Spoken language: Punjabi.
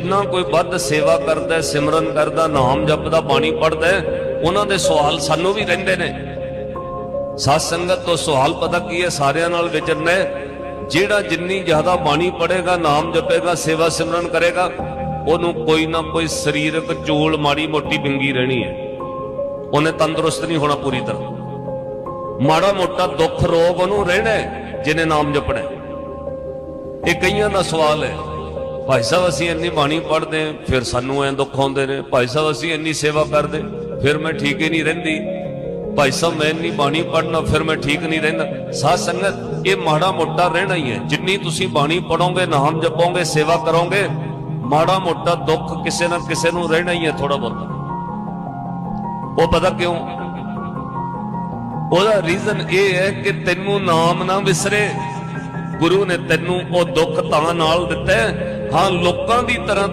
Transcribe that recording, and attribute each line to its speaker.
Speaker 1: ਜਿੰਨਾ ਕੋਈ ਵੱਧ ਸੇਵਾ ਕਰਦਾ ਸਿਮਰਨ ਕਰਦਾ, ਨਾਮ ਜਪਦਾ, ਬਾਣੀ ਪੜਦਾ ਉਹਨਾਂ ਦੇ ਸਵਾਲ ਸਾਨੂੰ ਵੀ ਰਹਿੰਦੇ ਨੇ। ਸਾਧ ਸੰਗਤ ਤੋਂ ਸਵਾਲ ਪਤਾ ਕੀ ਹੈ, ਸਾਰਿਆਂ ਨਾਲ ਵਿਚਰਨਾ ਜਿਹੜਾ ਜਿੰਨੀ ਜ਼ਿਆਦਾ ਬਾਣੀ ਪੜੇਗਾ ਨਾਮ ਜਪੇਗਾ, ਸੇਵਾ ਸਿਮਰਨ ਕਰੇਗਾ, ਉਹਨੂੰ ਕੋਈ ਨਾ ਕੋਈ ਸਰੀਰਕ ਚੋਲ ਮਾੜੀ ਮੋਟੀ ਬਿੰਗੀ ਰਹਿਣੀ ਹੈ। ਉਹਨੇ ਤੰਦਰੁਸਤ ਨਹੀਂ ਹੋਣਾ ਪੂਰੀ ਤਰ੍ਹਾਂ। ਮਾੜਾ ਮੋਟਾ ਦੁੱਖ ਰੋਗ ਉਹਨੂੰ ਰਹਿਣਾ ਜਿਹਨੇ ਨਾਮ ਜਪਣਾ ਇਹ ਕਈਆਂ ਦਾ ਸਵਾਲ ਹੈ। ਭਾਈ ਸਾਹਿਬ, ਅਸੀਂ ਇੰਨੀ ਬਾਣੀ ਪੜ੍ਹਦੇ ਫਿਰ ਸਾਨੂੰ ਐ ਦੁੱਖ ਆਉਂਦੇ ਨੇ। ਭਾਈ ਸਾਹਿਬ, ਅਸੀਂ ਇੰਨੀ ਸੇਵਾ ਕਰਦੇ ਫਿਰ ਮੈਂ ਠੀਕ ਹੀ ਨਹੀਂ ਰਹਿੰਦੀ। ਭਾਈ ਸਾਹਿਬ, ਮੈਂ ਇੰਨੀ ਬਾਣੀ ਪੜ੍ਹਨਾ, ਫਿਰ ਮੈਂ ਠੀਕ ਨਹੀਂ ਰਹਿੰਦਾ। ਸਾਧ ਸੰਗਤ, ਇਹ ਮਾੜਾ ਮੋਟਾ ਰਹਿਣਾ ਹੀ ਹੈ। ਜਿੰਨੀ ਤੁਸੀਂ ਬਾਣੀ ਪੜੋਗੇ ਨਾਮ ਜਪੋਗੇ, ਸੇਵਾ ਕਰੋਗੇ, ਮਾੜਾ ਮੋਟਾ ਦੁੱਖ ਕਿਸੇ ਨਾ ਕਿਸੇ ਨੂੰ ਰਹਿਣਾ ਹੀ ਹੈ ਥੋੜਾ ਬਹੁਤ। ਉਹ ਪਤਾ ਕਿਉਂ? ਉਹਦਾ ਰੀਜ਼ਨ ਇਹ ਹੈ ਕਿ ਤੈਨੂੰ ਨਾਮ ਨਾ ਵਿਸਰੇ। ਗੁਰੂ ਨੇ ਤੈਨੂੰ ਉਹ ਦੁੱਖ ਤਾਂ ਨਾਲ ਦਿੱਤਾ ਹਾਂ। ਲੋਕਾਂ ਦੀ ਤਰ੍ਹਾਂ